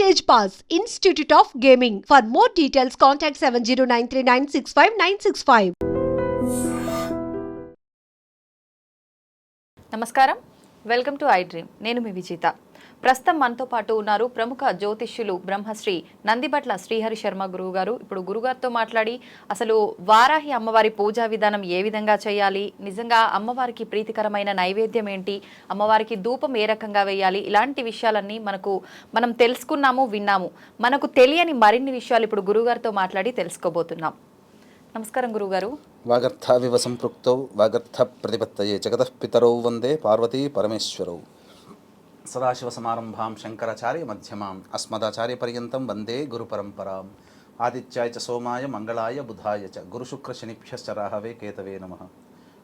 Stage pass institute of gaming for more details contact seven zero nine three nine six five nine six five నమస్కారం. Welcome to I dream నేను మీ విజేత. ప్రస్తుతం మనతో పాటు ఉన్నారు ప్రముఖ జ్యోతిష్యులు బ్రహ్మశ్రీ నందిబట్ల శ్రీహరి శర్మ గురువు గారు ఇప్పుడు గురుగారితో మాట్లాడి అసలు వారాహి అమ్మవారి పూజా విధానం ఏ విధంగా చేయాలి? నిజంగా అమ్మవారికి ప్రీతికరమైన నైవేద్యం ఏంటి? అమ్మవారికి ధూపం ఏ రకంగా వేయాలి? ఇలాంటి విషయాలన్నీ మనకు మనం తెలుసుకున్నాము విన్నాము. మనకు తెలియని మరిన్ని విషయాలు ఇప్పుడు గురుగారితో మాట్లాడి తెలుసుకోబోతున్నాం. నమస్కారం గురుగారు వాగర్థావివ సంపృక్తౌ వాగర్థ ప్రతిపత్తయే జగతః పితరౌ వందే పార్వతీ పరమేశ్వరౌ. సదాశివసమారంభాం శంకరాచార్య మధ్యమాం అస్మదాచార్య పర్యంతం వందే గురు పరంపరాం ఆదిత్యాయ చ సోమాయ మంగళాయ బుధాయ చ గురుశుక్ర శనిభ్యశ్చ రాహవే కేతవే నమ.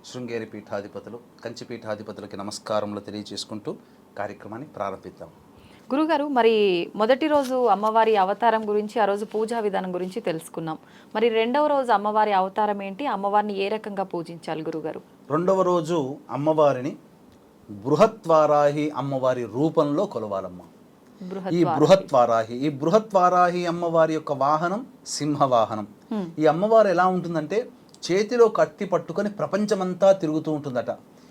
శృంగేరి పీఠాధిపతులు కంచి పీఠాధిపతులకి నమస్కారములు తెలియజేసుకుంటూ కార్యక్రమాన్ని ప్రారంభిద్దాం. గురుగారు మరి మొదటి రోజు అమ్మవారి అవతారం గురించి ఆ రోజు పూజా విధానం గురించి తెలుసుకున్నాం మరి రెండవ రోజు అమ్మవారి అవతారం ఏంటి? అమ్మవారిని ఏ రకంగా పూజించాలి గురుగారు? రెండవ రోజు అమ్మవారిని బృహత్వారాహి అమ్మవారి రూపంలో కొలవాలమ్మ. ఈ బృహత్ వారాహి ఈ బృహత్ వారాహి అమ్మవారి యొక్క వాహనం సింహ వాహనం ఈ అమ్మవారు ఎలా ఉంటుందంటే చేతిలో కత్తి పట్టుకొని ప్రపంచమంతా తిరుగుతూ ఉంటుందట.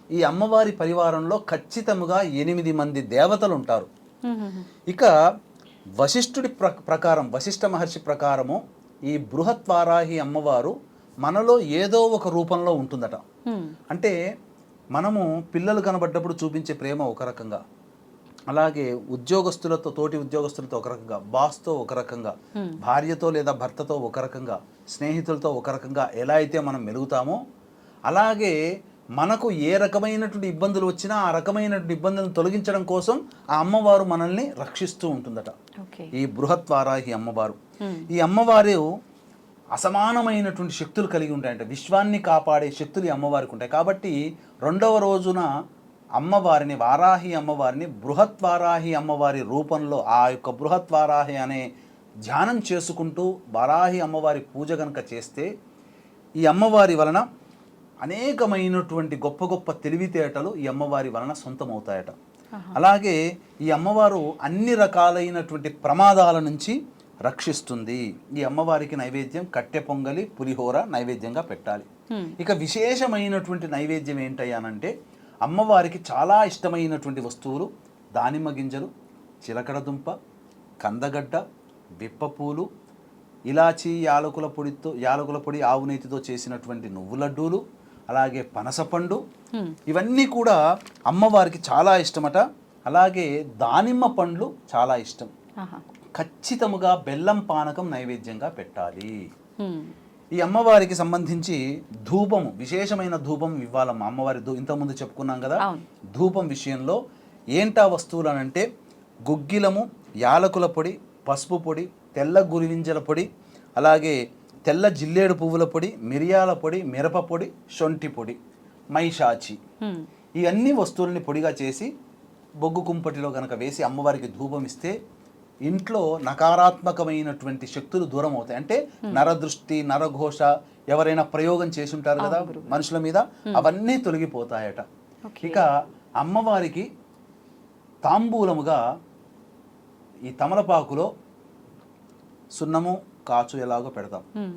ఈ అమ్మవారి పరివారంలో ఖచ్చితముగా ఎనిమిది మంది దేవతలు ఉంటారు ఇక వశిష్ఠుడి ప్ర ప్రకారం వశిష్ఠ మహర్షి ప్రకారము ఈ బృహత్ వారాహి అమ్మవారు మనలో ఏదో ఒక రూపంలో ఉంటుందట. అంటే మనము పిల్లలు కనబడ్డప్పుడు చూపించే ప్రేమ ఒక రకంగా. అలాగే ఉద్యోగస్తులతో తోటి ఉద్యోగస్తులతో ఒక రకంగా బాస్తో ఒక రకంగా భార్యతో లేదా భర్తతో ఒక రకంగా స్నేహితులతో ఒక రకంగా ఎలా అయితే మనం మెలుగుతామో అలాగే మనకు ఏ రకమైనటువంటి ఇబ్బందులు వచ్చినా ఆ రకమైనటువంటి ఇబ్బందులను తొలగించడం కోసం ఆ అమ్మవారు మనల్ని రక్షిస్తూ ఉంటుందట. ఈ బృహత్ వారాహి అమ్మవారు ఈ అమ్మవారు అసమానమైనటువంటి శక్తులు కలిగి ఉంటాయంట. విశ్వాన్ని కాపాడే శక్తులు ఈ అమ్మవారికి ఉంటాయి. కాబట్టి రెండవ రోజున అమ్మవారిని వారాహి అమ్మవారిని బృహత్ వారాహి అమ్మవారి రూపంలో ఆ యొక్క బృహత్ వారాహి అనే ధ్యానం చేసుకుంటూ వారాహి అమ్మవారి పూజ కనుక చేస్తే ఈ అమ్మవారి వలన అనేకమైనటువంటి గొప్ప గొప్ప తెలివితేటలు ఈ అమ్మవారి వలన సొంతమవుతాయట. అలాగే ఈ అమ్మవారు అన్ని రకాలైనటువంటి ప్రమాదాల నుంచి రక్షిస్తుంది. ఈ అమ్మవారికి నైవేద్యం కట్టె పొంగలి పులిహోర నైవేద్యంగా పెట్టాలి. ఇక విశేషమైనటువంటి నైవేద్యం ఏంటయ్యానంటే అమ్మవారికి చాలా ఇష్టమైనటువంటి వస్తువులు దానిమ్మ గింజలు చిలకడ దుంప కందగడ్డ విప్పపూలు ఇలాచీ యాలకుల పొడితో యాలకుల పొడి ఆవు నెయ్యితో చేసినటువంటి నువ్వు లడ్డూలు అలాగే పనసపండు ఇవన్నీ కూడా అమ్మవారికి చాలా ఇష్టమట. అలాగే దానిమ్మ పండ్లు చాలా ఇష్టం. ఖచ్చితముగా బెల్లం పానకం నైవేద్యంగా పెట్టాలి. ఈ అమ్మవారికి సంబంధించి ధూపము విశేషమైన ధూపం ఇవ్వాలమ్మ అమ్మవారి ఇంతకుముందు చెప్పుకున్నాం కదా. ధూపం విషయంలో ఏంటా వస్తువులు అంటే గుగ్గిలము యాలకుల పొడి పసుపు పొడి తెల్ల గురివింజల పొడి అలాగే తెల్ల జిల్లేడు పువ్వుల పొడి మిరియాల పొడి మిరప పొడి శొంఠి పొడి మైషాచి. ఈ అన్ని వస్తువుల్ని పొడిగా చేసి బొగ్గు కుంపటిలో కనుక వేసి అమ్మవారికి ధూపం ఇస్తే ఇంట్లో నకారాత్మకమైనటువంటి శక్తులు దూరం అవుతాయి. అంటే నరదృష్టి నరఘోష ఎవరైనా ప్రయోగం చేసి ఉంటారు కదా మనుషుల మీద అవన్నీ తొలగిపోతాయట. ఇక అమ్మవారికి తాంబూలముగా ఈ తమలపాకులో సున్నము కాచు ఎలాగో పెడతాం. హ్మ్.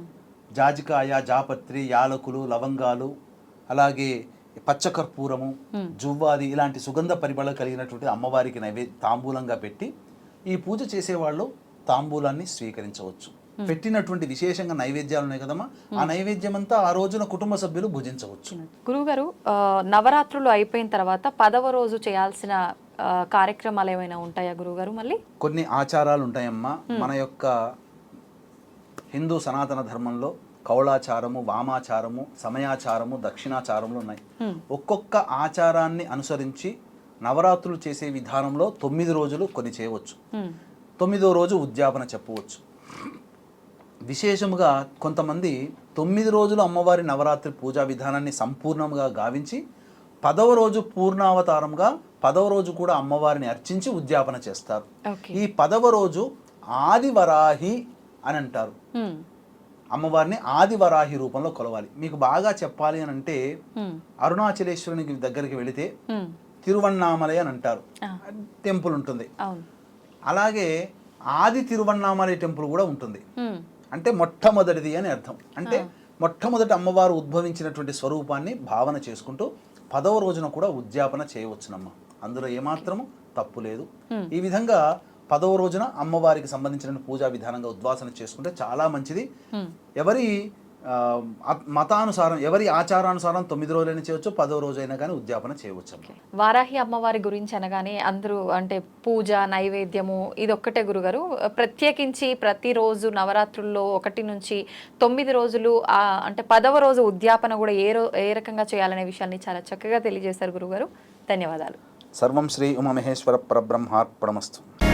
జాజికాయ జాపత్రి యాలకులు లవంగాలు అలాగే పచ్చకర్పూరము జువ్వాది ఇలాంటి సుగంధ పరిమళ కలిగినటువంటి అమ్మవారికి నైవే తాంబూలంగా పెట్టి ఈ పూజ చేసేవాళ్ళు తాంబూలాన్ని స్వీకరించవచ్చు. పెట్టినటువంటి విశేషంగా నైవేద్యాలు ఉన్నాయి కదమ్మా? ఆ నైవేద్యం అంతా ఆ రోజున కుటుంబ సభ్యులు భుజించవచ్చు. గురువుగారు ఆ, నవరాత్రులు అయిపోయిన తర్వాత పదవ రోజు చేయాల్సిన కార్యక్రమాలు ఏమైనా ఉంటాయా గురువుగారు మళ్ళీ? కొన్ని ఆచారాలు ఉంటాయమ్మా. మన యొక్క హిందూ సనాతన ధర్మంలో కౌళాచారము వామాచారము సమయాచారము దక్షిణాచారములు ఉన్నాయి. ఒక్కొక్క ఆచారాన్ని అనుసరించి నవరాత్రులు చేసే విధానంలో తొమ్మిది రోజులు కొన్ని చేయవచ్చు. తొమ్మిదో రోజు ఉద్యాపన చెప్పవచ్చు విశేషముగా కొంతమంది తొమ్మిది రోజులు అమ్మవారి నవరాత్రి పూజా విధానాన్ని సంపూర్ణంగా గావించి పదవ రోజు పూర్ణావతారంగా పదవ రోజు కూడా అమ్మవారిని అర్చించి ఉద్యాపన చేస్తారు ఈ పదవ రోజు ఆదివరాహి అని అంటారు. అమ్మవారిని ఆదివరాహి రూపంలో కొలవాలి మీకు బాగా చెప్పాలి అని అంటే. అరుణాచలేశ్వరునికి దగ్గరికి వెళితే. తిరువన్నామలై అని అంటారు. టెంపుల్ ఉంటుంది. అలాగే ఆది తిరువన్నామలై టెంపుల్ కూడా ఉంటుంది. అంటే మొట్టమొదటిది అని అర్థం. అంటే మొట్టమొదటి అమ్మవారు ఉద్భవించినటువంటి స్వరూపాన్ని భావన చేసుకుంటూ పదవ రోజున కూడా ఉద్యాపన చేయవచ్చునమ్మ. అందులో ఏమాత్రము తప్పు లేదు. ఈ విధంగా పదవ రోజున అమ్మవారికి సంబంధించిన పూజా విధానంగా ఉద్వాసన చేసుకుంటే చాలా మంచిది. ఎవరి మతానుసారం ఎవరి ఆచారానుసారం తొమ్మిది రోజులైనా చేయవచ్చు పదో రోజైనా కానీ ఉద్యాపన చేయవచ్చు వారాహి అమ్మవారి గురించి అనగానే అందరూ అంటే పూజ నైవేద్యము ఇది ఒక్కటే గురుగారు. ప్రత్యేకించి ప్రతిరోజు నవరాత్రుల్లో ఒకటి నుంచి తొమ్మిది రోజులు ఆ అంటే పదవ రోజు ఉద్యాపన కూడా ఏ రో ఏ రకంగా చేయాలనే విషయాన్ని చాలా చక్కగా తెలియజేశారు గురుగారు. ధన్యవాదాలు. సర్వం శ్రీ ఉమమహేశ్వర పరబ్రహ్మార్పణమస్తు.